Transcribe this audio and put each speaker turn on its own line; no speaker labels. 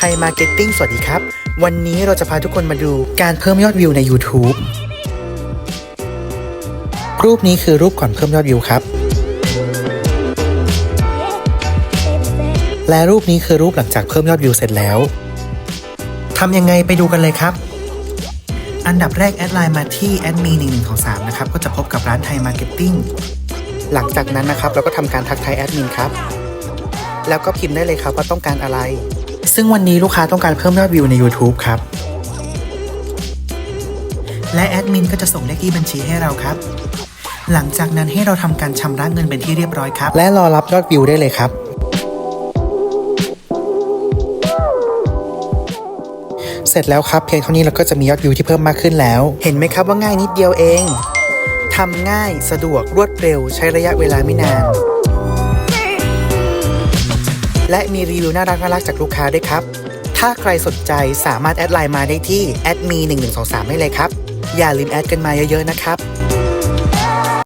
ไทยมาร์เก็ตติ้งสวัสดีครับ วันนี้เราจะพาทุกคนมาดูการเพิ่มยอดวิวใน YouTube รูปนี้คือรูปก่อนเพิ่มยอดวิวครับ และรูปนี้คือรูปหลังจากเพิ่มยอดวิวเสร็จแล้วทำยังไงไปดูกันเลยครับ อันดับแรกแอดไลน์มาที่แอดมี1 1ของ3นะครับ ก็จะพบกับร้านไทยมาร์เก็ตติ้งหลังจากนั้นนะครับ เราก็ทำการทักทายแอดมินครับ แล้วก็พิมพ์ได้เลยครับว่าต้องการอะไร ซึ่งวันนี้ลูกค้าต้องการเพิ่มยอดวิวใน YouTube ครับ และแอดมินก็จะส่งเลขที่บัญชีให้เราครับ หลังจากนั้นให้เราทำการชำระเงินเป็นที่เรียบร้อยครับ และรอรับยอดวิวได้เลยครับ เสร็จแล้วครับเพียงเท่านี้เราก็จะมียอดวิวที่เพิ่มมากขึ้นแล้ว เห็นไหมครับว่าง่ายนิดเดียวเองทำง่ายสะดวกรวดเร็วใช้ระยะเวลาไม่นาน และมีรีวิวน่ารักน่ารักจากลูกค้าด้วยครับ ถ้าใครสนใจสามารถแอดไลน์มาได้ที่แอดมี1123ได้เลยครับ อย่าลืมแอดกันมาเยอะๆนะครับ